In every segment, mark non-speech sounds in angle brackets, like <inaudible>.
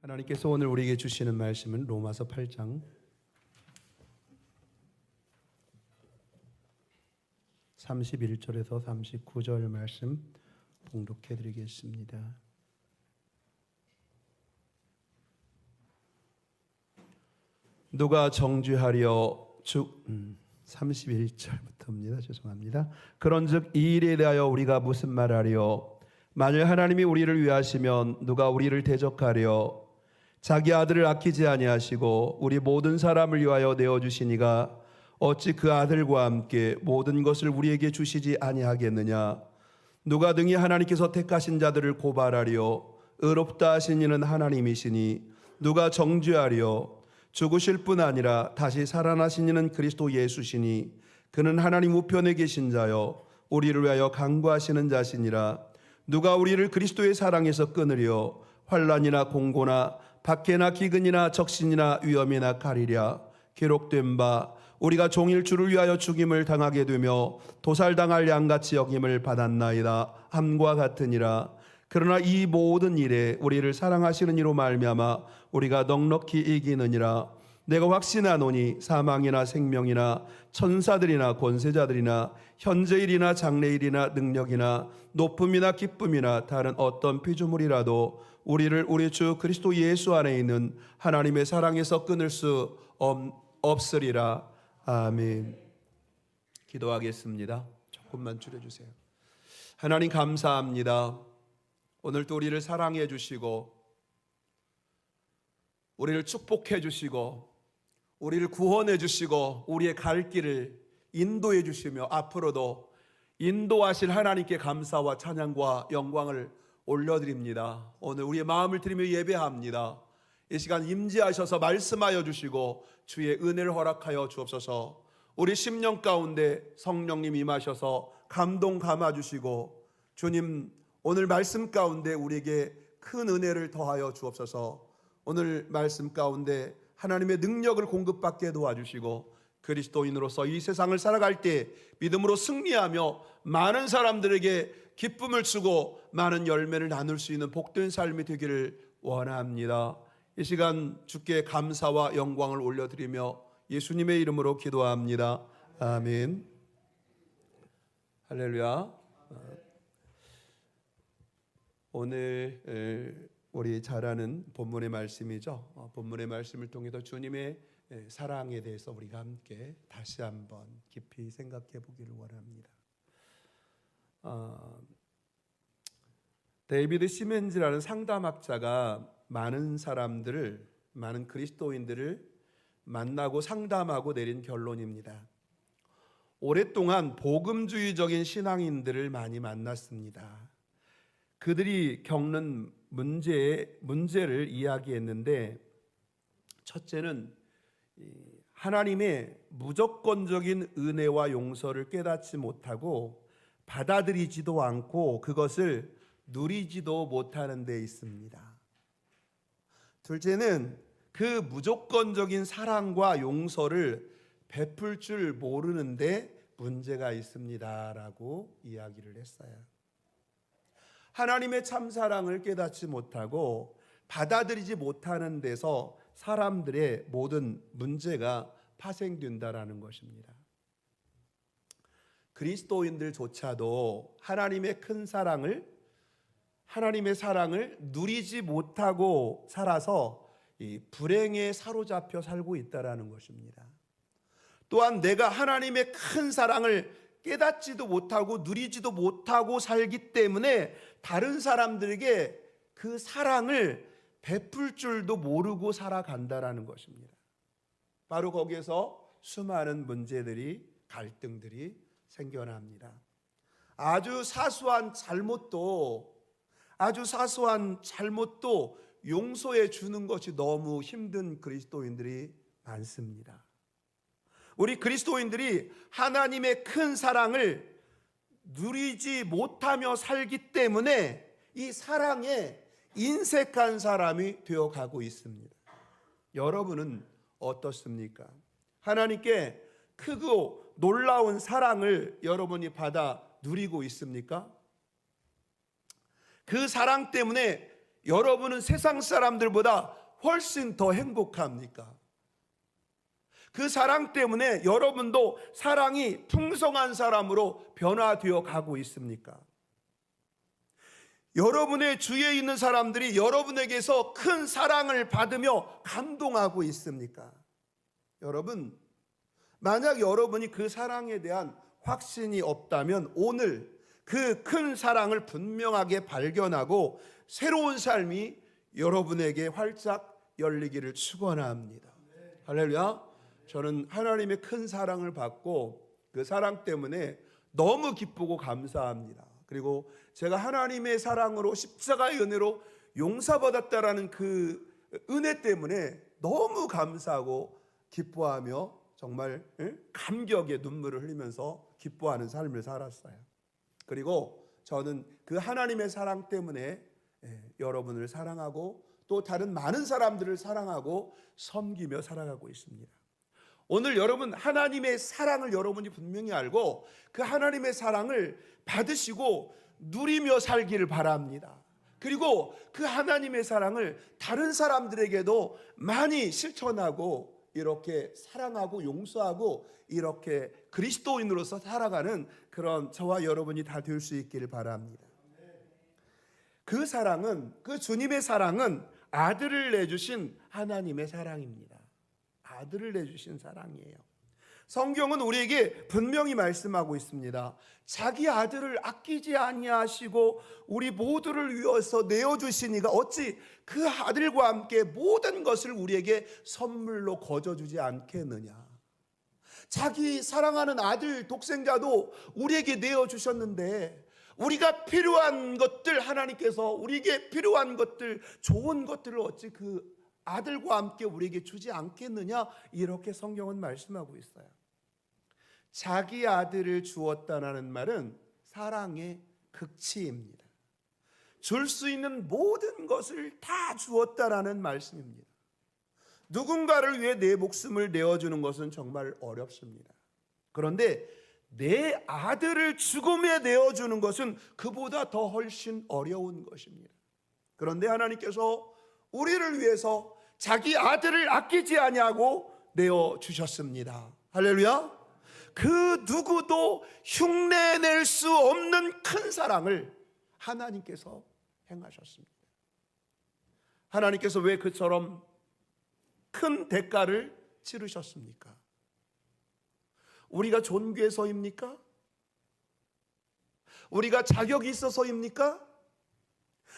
하나님께서 오늘 우리에게 주시는 말씀은 로마서 8장 31절에서 39절 말씀 봉독해 드리겠습니다. 누가 정죄하려 주 음, 31절부터입니다. 죄송합니다. 그런즉 이 일에 대하여 우리가 무슨 말하리요? 만일 하나님이 우리를 위하시면 누가 우리를 대적하려? 자기 아들을 아끼지 아니하시고 우리 모든 사람을 위하여 내어 주시니가 어찌 그 아들과 함께 모든 것을 우리에게 주시지 아니하겠느냐? 누가 등이 하나님께서 택하신 자들을 고발하리요? 의롭다 하신 이는 하나님이시니 누가 정죄하리요? 죽으실 뿐 아니라 다시 살아나신 이는 그리스도 예수시니 그는 하나님 우편에 계신 자요 우리를 위하여 강구하시는 자시니라 누가 우리를 그리스도의 사랑에서 끊으려 환란이나 공고나 박해나 기근이나 적신이나 위험이나 가리랴. 기록된 바 우리가 종일 주를 위하여 죽임을 당하게 되며 도살당할 양같이 여김을 받았나이다. 함과 같으니라. 그러나 이 모든 일에 우리를 사랑하시는 이로 말미암아 우리가 넉넉히 이기느니라 내가 확신하노니 사망이나 생명이나 천사들이나 권세자들이나 현재일이나 장래일이나 능력이나 높음이나 기쁨이나 다른 어떤 피조물이라도 우리를 우리 주 그리스도 예수 안에 있는 하나님의 사랑에서 끊을 수 없, 없으리라. 아멘. 기도하겠습니다. 조금만 줄여주세요. 하나님 감사합니다. 오늘도 우리를 사랑해 주시고 우리를 축복해 주시고 우리를 구원해 주시고 우리의 갈 길을 인도해 주시며 앞으로도 인도하실 하나님께 감사와 찬양과 영광을 올려드립니다. 오늘 우리의 마음을 드리며 예배합니다. 이 시간 임재하셔서 말씀하여 주시고 주의 은혜를 허락하여 주옵소서. 우리 심령 가운데 성령님 임하셔서 감동 감아 주시고 주님 오늘 말씀 가운데 우리에게 큰 은혜를 더하여 주옵소서. 오늘 말씀 가운데 하나님의 능력을 공급받게 도와주시고 그리스도인으로서 이 세상을 살아갈 때 믿음으로 승리하며 많은 사람들에게 기쁨을 주고 많은 열매를 나눌 수 있는 복된 삶이 되기를 원합니다. 이 시간 주께 감사와 영광을 올려드리며 예수님의 이름으로 기도합니다. 아멘. 할렐루야. 오늘 에, 우리 잘 아는 본문의 말씀이죠. 어, 본문의 말씀을 통해서 주님의 에, 사랑에 대해서 우리가 함께 다시 한번 깊이 생각해 보기를 원합니다. 어, 데이비드 시멘즈라는 상담학자가 많은 사람들을 많은 그리스도인들을 만나고 상담하고 내린 결론입니다. 오랫동안 복음주의적인 신앙인들을 많이 만났습니다. 그들이 겪는 문제 문제를 이야기했는데 첫째는 하나님의 무조건적인 은혜와 용서를 깨닫지 못하고 받아들이지도 않고 그것을 누리지도 못하는 데 있습니다. 둘째는 그 무조건적인 사랑과 용서를 베풀 줄 모르는데 문제가 있습니다라고 이야기를 했어요. 하나님의 참 사랑을 깨닫지 못하고 받아들이지 못하는 데서 사람들의 모든 문제가 파생된다라는 것입니다. 그리스도인들조차도 하나님의 큰 사랑을 하나님의 사랑을 누리지 못하고 살아서 이 불행에 사로잡혀 살고 있다라는 것입니다. 또한 내가 하나님의 큰 사랑을 깨닫지도 못하고 누리지도 못하고 살기 때문에 다른 사람들에게 그 사랑을 베풀 줄도 모르고 살아간다라는 것입니다. 바로 거기에서 수많은 문제들이 갈등들이 생겨납니다. 아주 사소한 잘못도 아주 사소한 잘못도 용서해 주는 것이 너무 힘든 그리스도인들이 많습니다. 우리 그리스도인들이 하나님의 큰 사랑을 누리지 못하며 살기 때문에 이 사랑에 인색한 사람이 되어 가고 있습니다. 여러분은 어떻습니까? 하나님께 크고 놀라운 사랑을 여러분이 받아 누리고 있습니까? 그 사랑 때문에 여러분은 세상 사람들보다 훨씬 더 행복합니까? 그 사랑 때문에 여러분도 사랑이 풍성한 사람으로 변화되어 가고 있습니까? 여러분의 주위에 있는 사람들이 여러분에게서 큰 사랑을 받으며 감동하고 있습니까? 여러분, 만약 여러분이 그 사랑에 대한 확신이 없다면 오늘 그 큰 사랑을 분명하게 발견하고 새로운 삶이 여러분에게 활짝 열리기를 축원합니다. 할렐루야. 저는 하나님의 큰 사랑을 받고 그 사랑 때문에 너무 기쁘고 감사합니다. 그리고 제가 하나님의 사랑으로 십자가의 은혜로 용서받았다라는 그 은혜 때문에 너무 감사하고 기뻐하며 정말 예? 감격의 눈물을 흘리면서 기뻐하는 삶을 살았어요. 그리고 저는 그 하나님의 사랑 때문에 예, 여러분을 사랑하고 또 다른 많은 사람들을 사랑하고 섬기며 살아가고 있습니다. 오늘 여러분 하나님의 사랑을 여러분이 분명히 알고 그 하나님의 사랑을 받으시고 누리며 살기를 바랍니다. 그리고 그 하나님의 사랑을 다른 사람들에게도 많이 실천하고 이렇게 사랑하고 용서하고 이렇게 그리스도인으로서 살아가는 그런 저와 여러분이 다 될 수 있기를 바랍니다. 그 사랑은 그 주님의 사랑은 아들을 내주신 하나님의 사랑입니다. 아들을 내주신 사랑이에요. 성경은 우리에게 분명히 말씀하고 있습니다. 자기 아들을 아끼지 아니하시고 우리 모두를 위해서 내어 주시니가 어찌 그 아들과 함께 모든 것을 우리에게 선물로 거저 주지 않겠느냐. 자기 사랑하는 아들 독생자도 우리에게 내어 주셨는데 우리가 필요한 것들 하나님께서 우리에게 필요한 것들 좋은 것들을 어찌 그 아들과 함께 우리에게 주지 않겠느냐 이렇게 성경은 말씀하고 있어요. 자기 아들을 주었다라는 말은 사랑의 극치입니다. 줄 수 있는 모든 것을 다 주었다라는 말씀입니다. 누군가를 위해 내 목숨을 내어주는 것은 정말 어렵습니다. 그런데 내 아들을 죽음에 내어주는 것은 그보다 더 훨씬 어려운 것입니다. 그런데 하나님께서 우리를 위해서 자기 아들을 아끼지 아니하고 내어 주셨습니다. 할렐루야. 그 누구도 흉내낼 수 없는 큰 사랑을 하나님께서 행하셨습니다. 하나님께서 왜 그처럼 큰 대가를 치르셨습니까? 우리가 존귀해서입니까? 우리가 자격이 있어서입니까?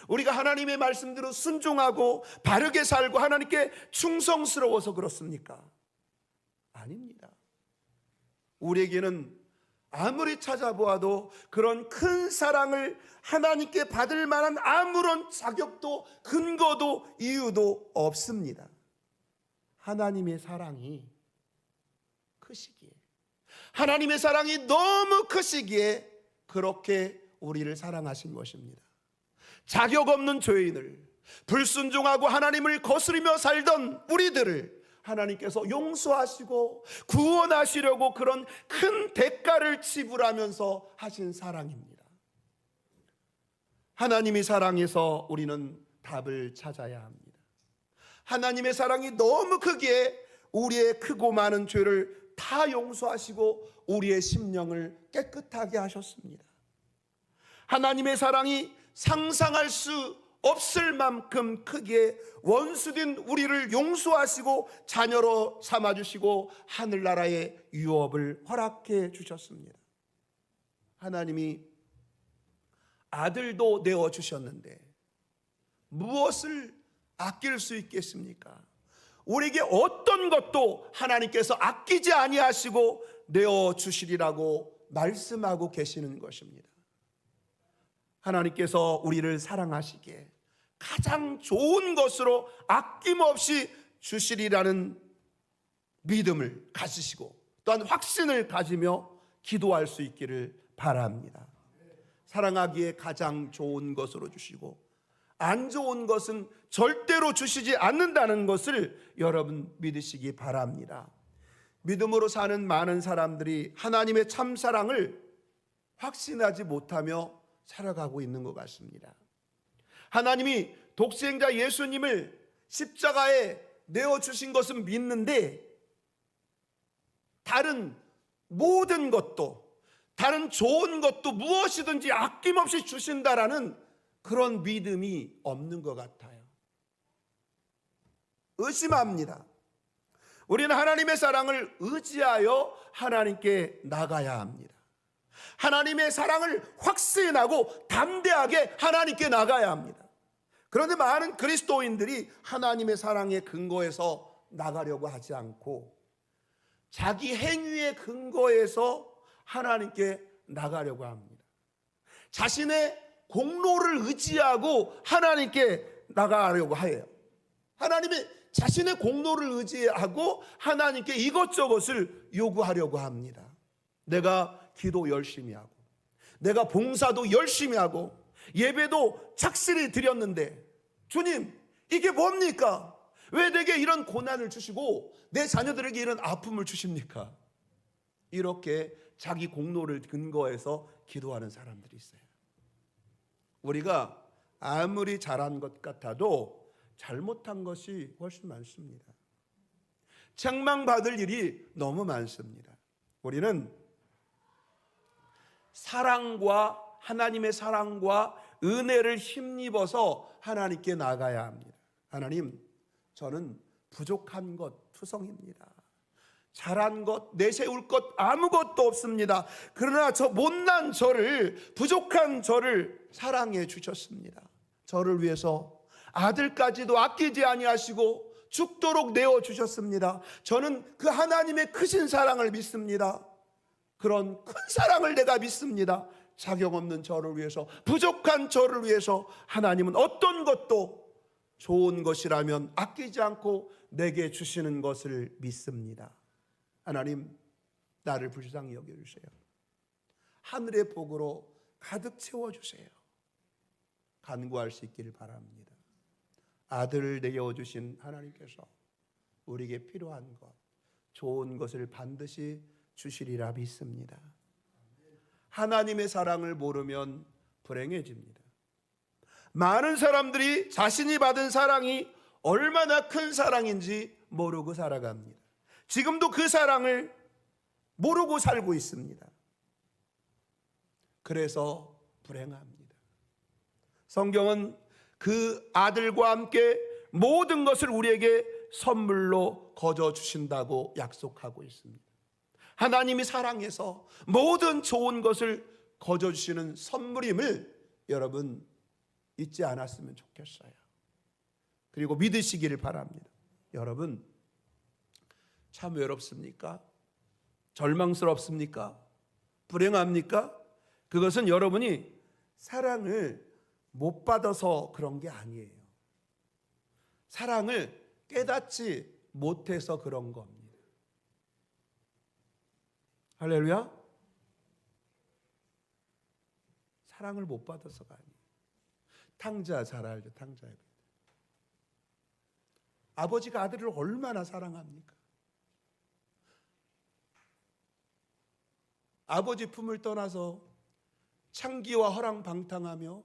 우리가 하나님의 말씀대로 순종하고 바르게 살고 하나님께 충성스러워서 그렇습니까? 아닙니다. 우리에게는 아무리 찾아보아도 그런 큰 사랑을 하나님께 받을 만한 아무런 자격도 근거도 이유도 없습니다. 하나님의 사랑이 크시기에 하나님의 사랑이 너무 크시기에 그렇게 우리를 사랑하신 것입니다. 자격 없는 죄인을 불순종하고 하나님을 거스리며 살던 우리들을 하나님께서 용서하시고 구원하시려고 그런 큰 대가를 지불하면서 하신 사랑입니다. 하나님이 사랑해서 우리는 답을 찾아야 합니다. 하나님의 사랑이 너무 크기에 우리의 크고 많은 죄를 다 용서하시고 우리의 심령을 깨끗하게 하셨습니다. 하나님의 사랑이 상상할 수 없을 만큼 크게 원수된 우리를 용서하시고 자녀로 삼아 주시고 하늘나라의 유업을 허락해 주셨습니다. 하나님이 아들도 내어 주셨는데 무엇을 아낄 수 있겠습니까? 우리에게 어떤 것도 하나님께서 아끼지 아니하시고 내어 주시리라고 말씀하고 계시는 것입니다. 하나님께서 우리를 사랑하시기에 가장 좋은 것으로 아낌없이 주시리라는 믿음을 가지시고 또한 확신을 가지며 기도할 수 있기를 바랍니다. 사랑하기에 가장 좋은 것으로 주시고 안 좋은 것은 절대로 주시지 않는다는 것을 여러분 믿으시기 바랍니다. 믿음으로 사는 많은 사람들이 하나님의 참 사랑을 확신하지 못하며 살아가고 있는 것 같습니다. 하나님이 독생자 예수님을 십자가에 내어 주신 것은 믿는데 다른 모든 것도 다른 좋은 것도 무엇이든지 아낌없이 주신다라는 그런 믿음이 없는 것 같아요. 의심합니다. 우리는 하나님의 사랑을 의지하여 하나님께 나가야 합니다. 하나님의 사랑을 확신하고 담대하게 하나님께 나가야 합니다. 그런데 많은 그리스도인들이 하나님의 사랑의 근거에서 나가려고 하지 않고 자기 행위의 근거에서 하나님께 나가려고 합니다. 자신의 공로를 의지하고 하나님께 나가려고 해요. 하나님의 자신의 공로를 의지하고 하나님께 이것저것을 요구하려고 합니다. 내가 기도 열심히 하고, 내가 봉사도 열심히 하고, 예배도 착실히 드렸는데, 주님, 이게 뭡니까? 왜 내게 이런 고난을 주시고, 내 자녀들에게 이런 아픔을 주십니까? 이렇게 자기 공로를 근거해서 기도하는 사람들이 있어요. 우리가 아무리 잘한 것 같아도 잘못한 것이 훨씬 많습니다. 책망받을 일이 너무 많습니다. 우리는 사랑과 하나님의 사랑과 은혜를 힘입어서 하나님께 나가야 합니다. 하나님, 저는 부족한 것 투성입니다. 잘한 것, 내세울 것 아무것도 없습니다. 그러나 저 못난 저를, 부족한 저를 사랑해 주셨습니다. 저를 위해서 아들까지도 아끼지 아니하시고 죽도록 내어 주셨습니다. 저는 그 하나님의 크신 사랑을 믿습니다. 그런 큰 사랑을 내가 믿습니다. 자격 없는 저를 위해서, 부족한 저를 위해서 하나님은 어떤 것도 좋은 것이라면 아끼지 않고 내게 주시는 것을 믿습니다. 하나님, 나를 불쌍히 여겨주세요. 하늘의 복으로 가득 채워주세요. 간구할 수 있기를 바랍니다. 아들을 내어주신 하나님께서 우리에게 필요한 것, 좋은 것을 반드시 주시리라 믿습니다. 하나님의 사랑을 모르면 불행해집니다. 많은 사람들이 자신이 받은 사랑이 얼마나 큰 사랑인지 모르고 살아갑니다. 지금도 그 사랑을 모르고 살고 있습니다. 그래서 불행합니다. 성경은 그 아들과 함께 모든 것을 우리에게 선물로 거저 주신다고 약속하고 있습니다. 하나님이 사랑해서 모든 좋은 것을 거저 주시는 선물임을 여러분 잊지 않았으면 좋겠어요. 그리고 믿으시기를 바랍니다. 여러분 참 외롭습니까? 절망스럽습니까? 불행합니까? 그것은 여러분이 사랑을 못 받아서 그런 게 아니에요. 사랑을 깨닫지 못해서 그런 겁니다. 할렐루야. 사랑을 못 받아서가 아니에요. 탕자 잘 알죠, 탕자에. 아버지가 아들을 얼마나 사랑합니까? 아버지 품을 떠나서 창기와 허랑방탕하며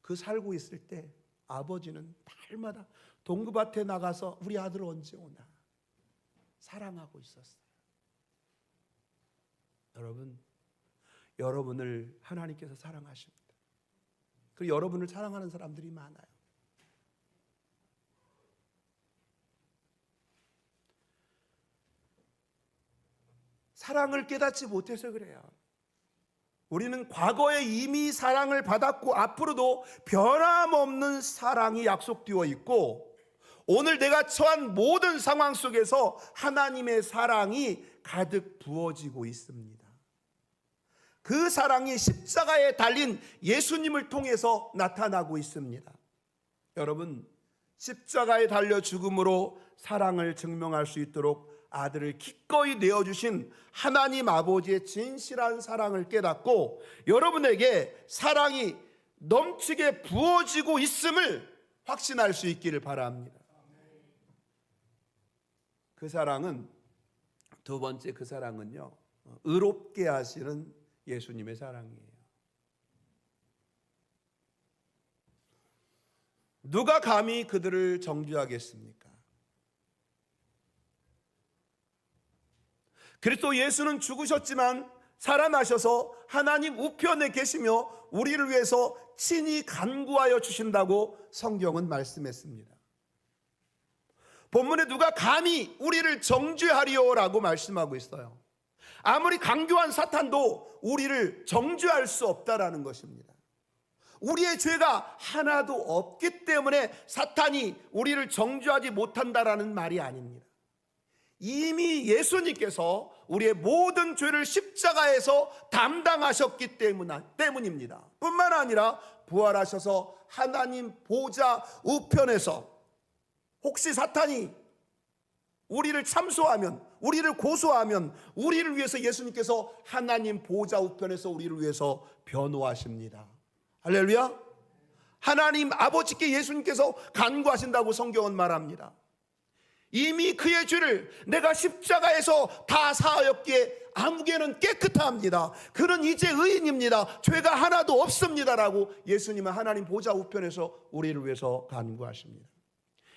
그 살고 있을 때 아버지는 날마다 동구밭에 나가서 우리 아들 언제 오나 사랑하고 있었어요. 여러분, 여러분을 하나님께서 사랑하십니다. 그리고 여러분을 사랑하는 사람들이 많아요. 사랑을 깨닫지 못해서 그래요. 우리는 과거에 이미 사랑을 받았고 앞으로도 변함없는 사랑이 약속되어 있고 오늘 내가 처한 모든 상황 속에서 하나님의 사랑이 가득 부어지고 있습니다. 그 사랑이 십자가에 달린 예수님을 통해서 나타나고 있습니다. 여러분, 십자가에 달려 죽음으로 사랑을 증명할 수 있도록 아들을 기꺼이 내어주신 하나님 아버지의 진실한 사랑을 깨닫고 여러분에게 사랑이 넘치게 부어지고 있음을 확신할 수 있기를 바랍니다. 그 사랑은 두 번째 그 사랑은요, 의롭게 하시는 예수님의 사랑이에요. 누가 감히 그들을 정죄하겠습니까? 그리스도 예수는 죽으셨지만 살아나셔서 하나님 우편에 계시며 우리를 위해서 친히 간구하여 주신다고 성경은 말씀했습니다. 본문에 누가 감히 우리를 정죄하리요라고 말씀하고 있어요. 아무리 강교한 사탄도 우리를 정죄할 수 없다라는 것입니다. 우리의 죄가 하나도 없기 때문에 사탄이 우리를 정죄하지 못한다라는 말이 아닙니다. 이미 예수님께서 우리의 모든 죄를 십자가에서 담당하셨기 때문입니다. 뿐만 아니라 부활하셔서 하나님 보좌 우편에서 혹시 사탄이 우리를 참소하면 우리를 고소하면 우리를 위해서 예수님께서 하나님 보좌 우편에서 우리를 위해서 변호하십니다. 할렐루야. 하나님 아버지께 예수님께서 간구하신다고 성경은 말합니다. 이미 그의 죄를 내가 십자가에서 다 사하였기에 아무개는 깨끗합니다. 그는 이제 의인입니다. 죄가 하나도 없습니다라고 예수님은 하나님 보좌 우편에서 우리를 위해서 간구하십니다.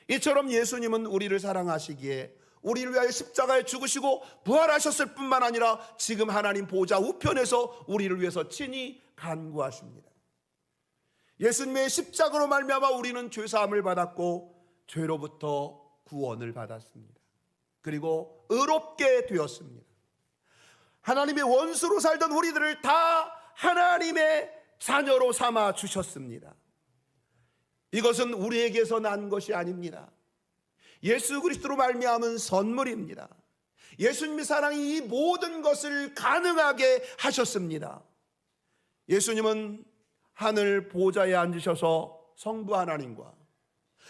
이처럼 예수님은 우리를 사랑하시기에 우리를 위하여 십자가에 죽으시고 부활하셨을 뿐만 아니라 지금 하나님 보좌 우편에서 우리를 위해서 친히 간구하십니다. 예수님의 십자가로 말미암아 우리는 죄 사함을 받았고 죄로부터 구원을 받았습니다. 그리고 의롭게 되었습니다. 하나님의 원수로 살던 우리들을 다 하나님의 자녀로 삼아 주셨습니다. 이것은 우리에게서 난 것이 아닙니다. 예수 그리스도로 말미암은 선물입니다. 예수님의 사랑이 이 모든 것을 가능하게 하셨습니다. 예수님은 하늘 보좌에 앉으셔서 성부 하나님과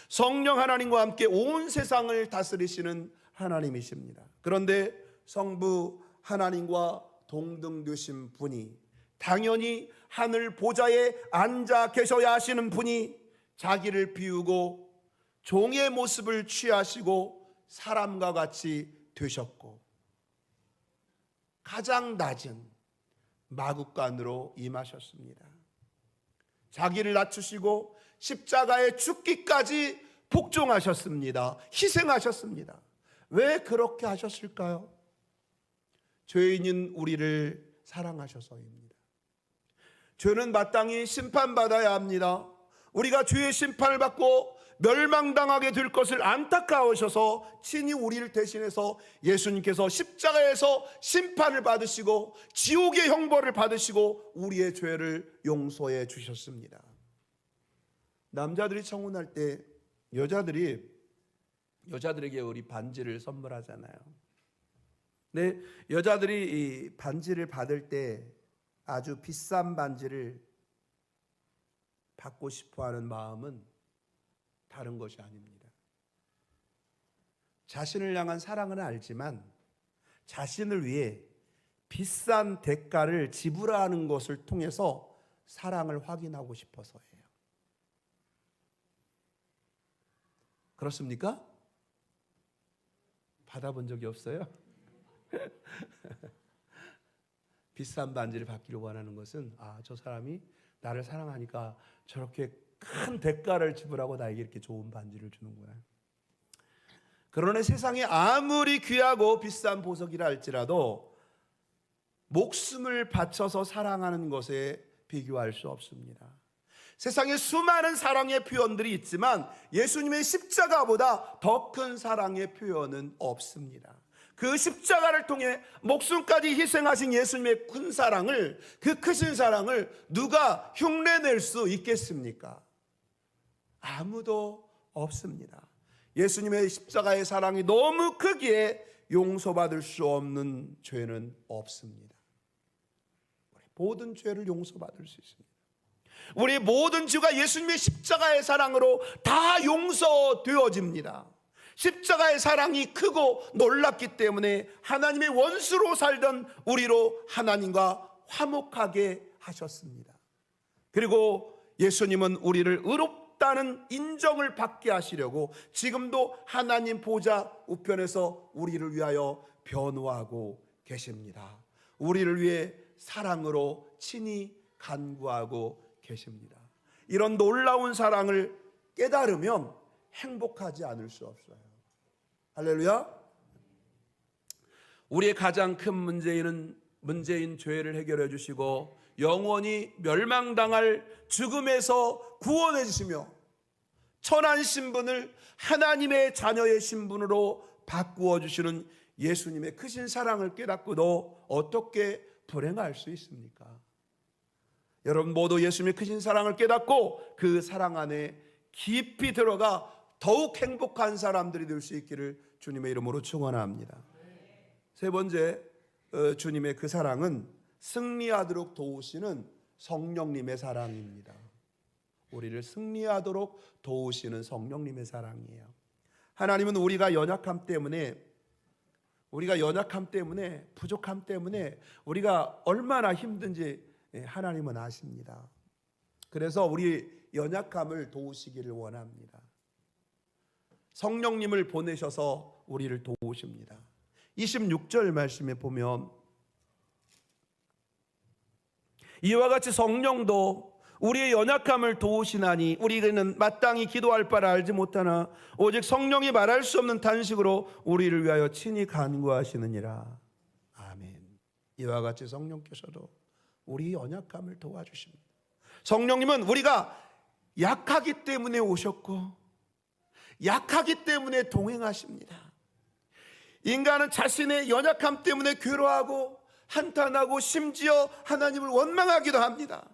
성령 하나님과 함께 온 세상을 다스리시는 하나님이십니다. 그런데 성부 하나님과 동등되신 분이 당연히 하늘 보좌에 앉아 계셔야 하시는 분이 자기를 비우고 종의 모습을 취하시고 사람과 같이 되셨고 가장 낮은 마국간으로 임하셨습니다. 자기를 낮추시고 십자가에 죽기까지 복종하셨습니다. 희생하셨습니다. 왜 그렇게 하셨을까요? 죄인인 우리를 사랑하셔서입니다. 죄는 마땅히 심판받아야 합니다. 우리가 죄의 심판을 받고 멸망당하게 될 것을 안타까우셔서 친히 우리를 대신해서 예수님께서 십자가에서 심판을 받으시고 지옥의 형벌을 받으시고 우리의 죄를 용서해 주셨습니다. 남자들이 청혼할 때 여자들이 여자들에게 우리 반지를 선물하잖아요. 네, 여자들이 이 반지를 받을 때 아주 비싼 반지를 받고 싶어 하는 마음은 다른 것이 아닙니다. 자신을 향한 사랑은 알지만 자신을 위해 비싼 대가를 지불하는 것을 통해서 사랑을 확인하고 싶어서예요. 그렇습니까? 받아본 적이 없어요? <laughs> 비싼 반지를 받기를 원하는 것은 아, 저 사람이 나를 사랑하니까 저렇게 큰 대가를 지불하고 나에게 이렇게 좋은 반지를 주는구나. 그러나 세상에 아무리 귀하고 비싼 보석이라 할지라도 목숨을 바쳐서 사랑하는 것에 비교할 수 없습니다. 세상에 수많은 사랑의 표현들이 있지만 예수님의 십자가보다 더 큰 사랑의 표현은 없습니다. 그 십자가를 통해 목숨까지 희생하신 예수님의 큰 사랑을 그 크신 사랑을 누가 흉내낼 수 있겠습니까? 아무도 없습니다. 예수님의 십자가의 사랑이 너무 크기에 용서받을 수 없는 죄는 없습니다. 모든 죄를 용서받을 수 있습니다. 우리 모든 죄가 예수님의 십자가의 사랑으로 다 용서되어집니다. 십자가의 사랑이 크고 놀랍기 때문에 하나님의 원수로 살던 우리로 하나님과 화목하게 하셨습니다. 그리고 예수님은 우리를 의롭 다는 인정을 받게 하시려고 지금도 하나님 보좌 우편에서 우리를 위하여 변호하고 계십니다. 우리를 위해 사랑으로 친히 간구하고 계십니다. 이런 놀라운 사랑을 깨달으면 행복하지 않을 수 없어요. 할렐루야. 우리의 가장 큰 문제는 문제인 죄를 해결해 주시고 영원히 멸망당할 죽음에서 구원해 주시며 천한 신분을 하나님의 자녀의 신분으로 바꾸어 주시는 예수님의 크신 사랑을 깨닫고도 어떻게 불행할 수 있습니까? 여러분 모두 예수님의 크신 사랑을 깨닫고 그 사랑 안에 깊이 들어가 더욱 행복한 사람들이 될 수 있기를 주님의 이름으로 축원합니다. 세 번째 어, 주님의 그 사랑은 승리하도록 도우시는 성령님의 사랑입니다. 우리를 승리하도록 도우시는 성령님의 사랑이에요. 하나님은 우리가 연약함 때문에 우리가 연약함 때문에 부족함 때문에 우리가 얼마나 힘든지 예, 하나님은 아십니다. 그래서 우리 연약함을 도우시기를 원합니다. 성령님을 보내셔서 우리를 도우십니다. 26절 말씀에 보면 이와 같이 성령도 우리의 연약함을 도우시나니 우리는 마땅히 기도할 바를 알지 못하나 오직 성령이 말할 수 없는 단식으로 우리를 위하여 친히 간구하시느니라. 아멘. 이와 같이 성령께서도 우리 연약함을 도와주십니다. 성령님은 우리가 약하기 때문에 오셨고 약하기 때문에 동행하십니다. 인간은 자신의 연약함 때문에 괴로워하고 한탄하고 심지어 하나님을 원망하기도 합니다.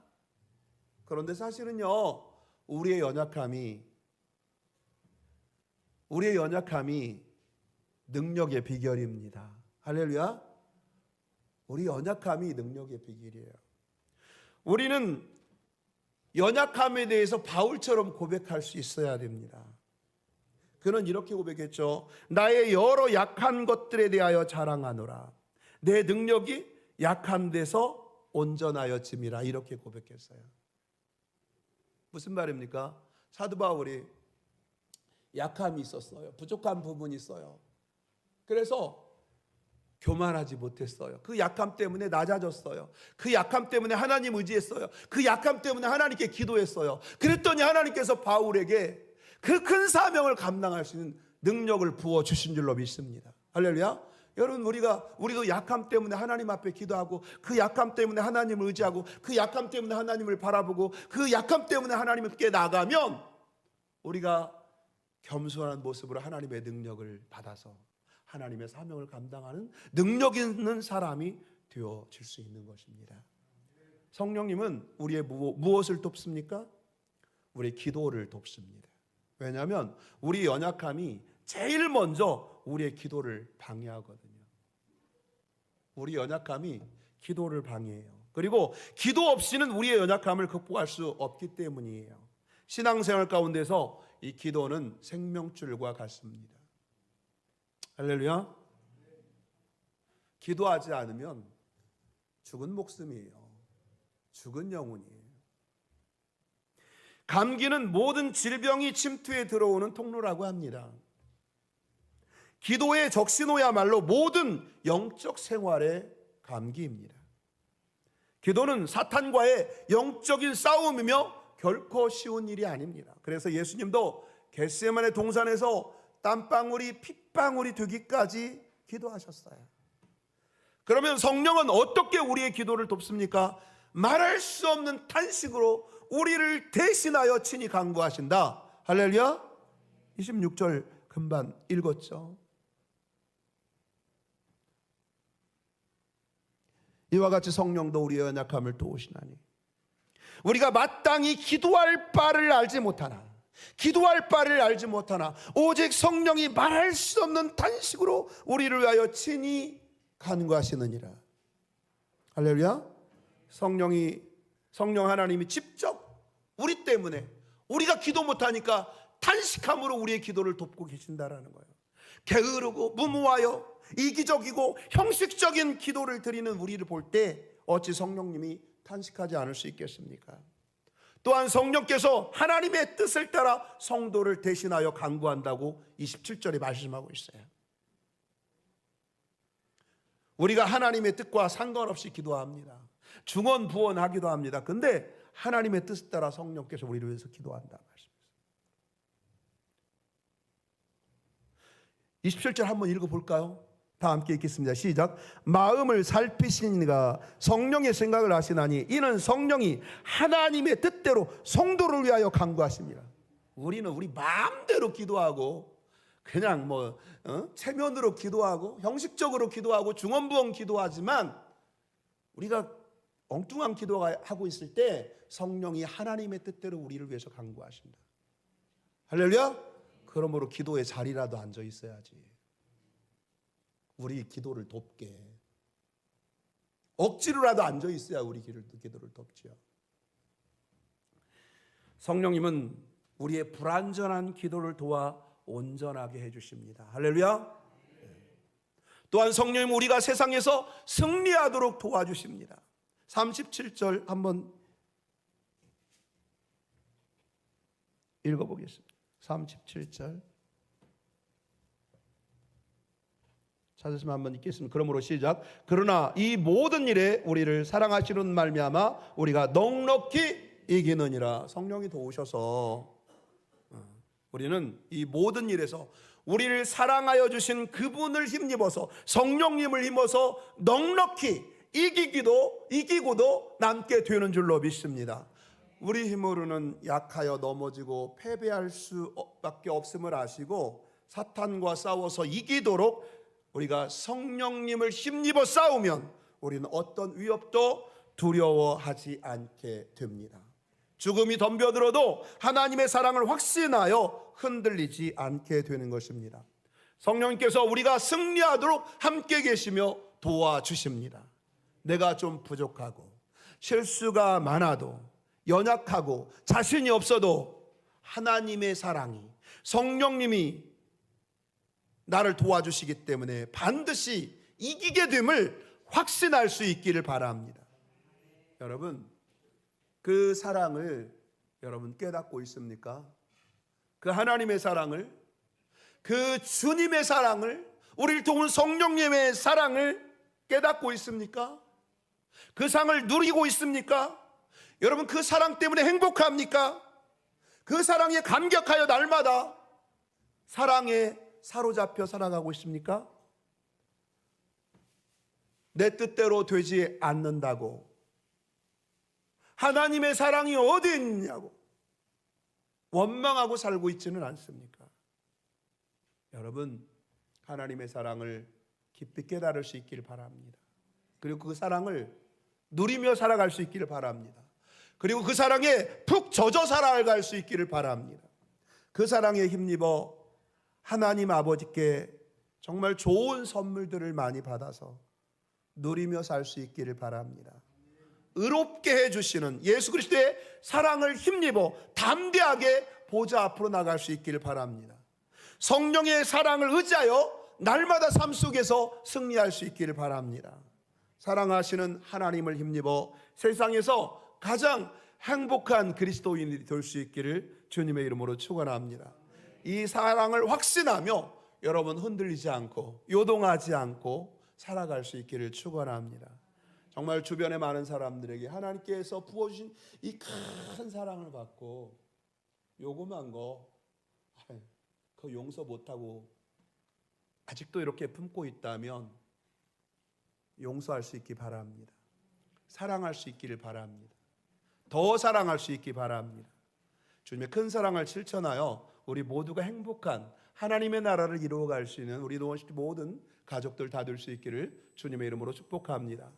그런데 사실은요, 우리의 연약함이 우리의 연약함이 능력의 비결입니다. 할렐루야. 우리 연약함이 능력의 비결이에요. 우리는 연약함에 대해서 바울처럼 고백할 수 있어야 됩니다. 그는 이렇게 고백했죠. 나의 여러 약한 것들에 대하여 자랑하노라. 내 능력이 약한 데서 온전하여짐이라 이렇게 고백했어요. 무슨 말입니까? 사도 바울이 약함이 있었어요. 부족한 부분이 있어요. 그래서 교만하지 못했어요. 그 약함 때문에 낮아졌어요. 그 약함 때문에 하나님 의지했어요. 그 약함 때문에 하나님께 기도했어요. 그랬더니 하나님께서 바울에게 그 큰 사명을 감당할 수 있는 능력을 부어 주신 줄로 믿습니다. 할렐루야. 여러분 우리가 우리도 약함 때문에 하나님 앞에 기도하고 그 약함 때문에 하나님을 의지하고 그 약함 때문에 하나님을 바라보고 그 약함 때문에 하나님께 나가면 우리가 겸손한 모습으로 하나님의 능력을 받아서 하나님의 사명을 감당하는 능력 있는 사람이 되어질 수 있는 것입니다. 성령님은 우리의 무, 무엇을 돕습니까? 우리의 기도를 돕습니다. 왜냐하면 우리 연약함이 제일 먼저 우리의 기도를 방해하거든요. 우리 연약함이 기도를 방해해요. 그리고 기도 없이는 우리의 연약함을 극복할 수 없기 때문이에요. 신앙생활 가운데서 이 기도는 생명줄과 같습니다. 할렐루야. 기도하지 않으면 죽은 목숨이에요. 죽은 영혼이에요. 감기는 모든 질병이 침투해 들어오는 통로라고 합니다. 기도의 적신호야말로 모든 영적 생활의 감기입니다. 기도는 사탄과의 영적인 싸움이며 결코 쉬운 일이 아닙니다. 그래서 예수님도 겟세만의 동산에서 땀방울이 핏방울이 되기까지 기도하셨어요. 그러면 성령은 어떻게 우리의 기도를 돕습니까? 말할 수 없는 탄식으로 우리를 대신하여 친히 강구하신다. 할렐루야. 26절 금방 읽었죠. 이와 같이 성령도 우리의 연약함을 도우시나니. 우리가 마땅히 기도할 바를 알지 못하나 기도할 바를 알지 못하나 오직 성령이 말할 수 없는 단식으로 우리를 위하여 친히 간구하시느니라. 할렐루야. 성령이 성령 하나님이 직접 우리 때문에 우리가 기도 못하니까 탄식함으로 우리의 기도를 돕고 계신다라는 거예요. 게으르고 무모하여 이기적이고 형식적인 기도를 드리는 우리를 볼 때 어찌 성령님이 탄식하지 않을 수 있겠습니까? 또한 성령께서 하나님의 뜻을 따라 성도를 대신하여 간구한다고 27절에 말씀하고 있어요. 우리가 하나님의 뜻과 상관없이 기도합니다. 중언 부언하기도 합니다. 근데 하나님의 뜻에 따라 성령께서 우리를 위해서 기도한다 말씀입니다. 27절 한번 읽어 볼까요? 다 함께 읽겠습니다. 시작. 마음을 살피시니가 성령의 생각을 하시나니 이는 성령이 하나님의 뜻대로 성도를 위하여 간구하십니다. 우리는 우리 마음대로 기도하고 그냥 뭐 어? 체면으로 기도하고 형식적으로 기도하고 중언부언 기도하지만 우리가 엉뚱한 기도하고 있을 때 성령이 하나님의 뜻대로 우리를 위해서 간구하신다. 할렐루야. 그러므로 기도의 자리라도 앉아 있어야지. 우리 기도를 돕게. 억지로라도 앉아 있어야 우리 기도를, 돕지요. 성령님은 우리의 불완전한 기도를 도와 온전하게 해주십니다. 할렐루야. 또한 성령님 우리가 세상에서 승리하도록 도와주십니다. 37절 한번 읽어보겠습니다. 37절 찾으시면 한번 읽겠습니다. 그러므로 시작. 그러나 이 모든 일에 우리를 사랑하시는 말미암아 우리가 넉넉히 이기느니라. 성령이 도우셔서 어, 우리는 이 모든 일에서 우리를 사랑하여 주신 그분을 힘입어서 성령님을 힘어서 넉넉히 이기기도 이기고도 남게 되는 줄로 믿습니다. 우리 힘으로는 약하여 넘어지고 패배할 수밖에 없음을 아시고 사탄과 싸워서 이기도록 우리가 성령님을 힘입어 싸우면 우리는 어떤 위협도 두려워하지 않게 됩니다. 죽음이 덤벼들어도 하나님의 사랑을 확신하여 흔들리지 않게 되는 것입니다. 성령님께서 우리가 승리하도록 함께 계시며 도와주십니다. 내가 좀 부족하고 실수가 많아도 연약하고 자신이 없어도 하나님의 사랑이 성령님이 나를 도와주시기 때문에 반드시 이기게 됨을 확신할 수 있기를 바랍니다. 여러분, 그 사랑을 여러분 깨닫고 있습니까? 그 하나님의 사랑을, 그 주님의 사랑을, 우리를 도운 성령님의 사랑을 깨닫고 있습니까? 그 상을 누리고 있습니까? 여러분 그 사랑 때문에 행복합니까? 그 사랑에 감격하여 날마다 사랑에 사로잡혀 살아가고 있습니까? 내 뜻대로 되지 않는다고 하나님의 사랑이 어디 있느냐고 원망하고 살고 있지는 않습니까? 여러분 하나님의 사랑을 깊이 깨달을 수 있기를 바랍니다. 그리고 그 사랑을 누리며 살아갈 수 있기를 바랍니다. 그리고 그 사랑에 푹 젖어 살아갈 수 있기를 바랍니다. 그 사랑에 힘입어 하나님 아버지께 정말 좋은 선물들을 많이 받아서 누리며 살 수 있기를 바랍니다. 의롭게 해주시는 예수 그리스도의 사랑을 힘입어 담대하게 보좌 앞으로 나갈 수 있기를 바랍니다. 성령의 사랑을 의지하여 날마다 삶 속에서 승리할 수 있기를 바랍니다. 사랑하시는 하나님을 힘입어 세상에서 가장 행복한 그리스도인이 될 수 있기를 주님의 이름으로 축원합니다. 이 사랑을 확신하며 여러분 흔들리지 않고 요동하지 않고 살아갈 수 있기를 축원합니다. 정말 주변의 많은 사람들에게 하나님께서 부어주신 이 큰 사랑을 받고 요금한 거, 그 용서 못하고 아직도 이렇게 품고 있다면 용서할 수 있기 바랍니다. 사랑할 수 있기를 바랍니다. 더 사랑할 수 있기 바랍니다. 주님의 큰 사랑을 실천하여 우리 모두가 행복한 하나님의 나라를 이루어갈 수 있는 우리 모든 가족들 다 될 수 있기를 주님의 이름으로 축복합니다.